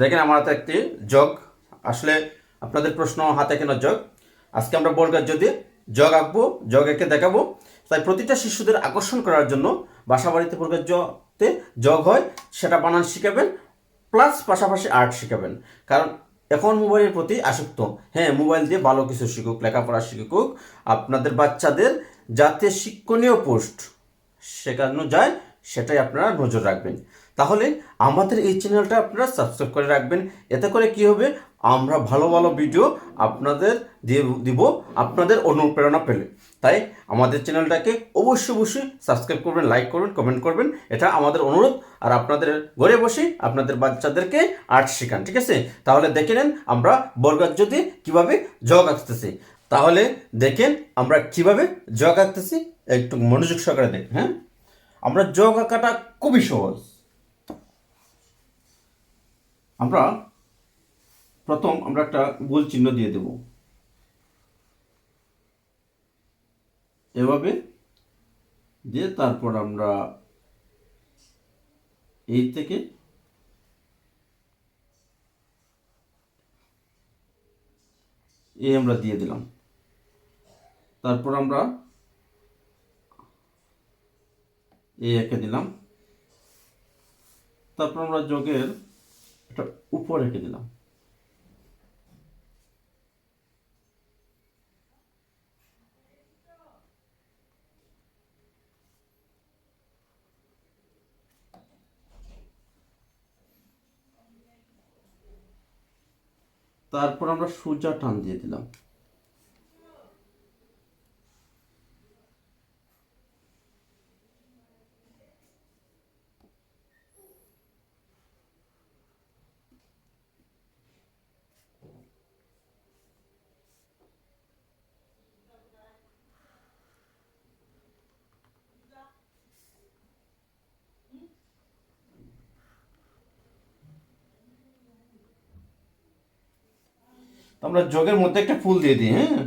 দেখেন আমার হাতে একটি জগ। আসলে আপনাদের প্রশ্ন হাতে কেন জগ? আজকে আমরা বর্গার যদি জগ আঁকবো, জগ এঁকে দেখাবো। তাই প্রতিটা শিশুদের আকর্ষণ করার জন্য বাসা বাড়িতে বর্গার জতে জগ হয়, সেটা বানান শিখাবেন প্লাস পাশাপাশি আর্ট শিখাবেন। কারণ এখন মোবাইলের প্রতি আসক্ত। হ্যাঁ মোবাইল দিয়ে ভালো কিছু শিখুক, লেখাপড়া শিখুক। আপনাদের বাচ্চাদের যাতে শিক্ষণীয় পোস্ট শেখানো যায় সেটাই আপনারা নজর রাখবেন। তাহলে আমাদের এই চ্যানেলটা আপনারা সাবস্ক্রাইব করে রাখবেন। এতে করে কি হবে? আমরা ভালো ভালো ভিডিও আপনাদের দিয়ে দিব, আপনাদের অনুপ্রেরণা পেলে। তাই আমাদের চ্যানেলটাকে অবশ্যই অবশ্যই সাবস্ক্রাইব করবেন লাইক করবেন কমেন্ট করবেন। এটা আমাদের অনুরোধ। আর আপনাদের ঘরে বসেই আপনাদের বাচ্চাদেরকে আর্ট শেখান, ঠিক আছে? তাহলে দেখে নেন আমরা বর্গার যদি কীভাবে জগ আঁকতেছি। তাহলে দেখেন আমরা কীভাবে জগ আঁকতেছি। একটু মনোযোগ সহকারে দেখ হ্যাঁ? আমরা যোগ আঁকাটা খুবই সহজ। আমরা প্রথম আমরা একটা গোল চিহ্ন দিয়ে দেব। এভাবে দিয়ে তারপর আমরা এই থেকে এই আমরা দিয়ে দিলাম। তারপর আমরা এই এঁকে দিলাম। তারপর আমরা যোগের একটা উপর রেখে দিলাম। তারপর আমরা সোজা টান দিয়ে দিলাম। আমরা যোগের মধ্যে একটা ফুল দিয়ে দিই হ্যাঁ?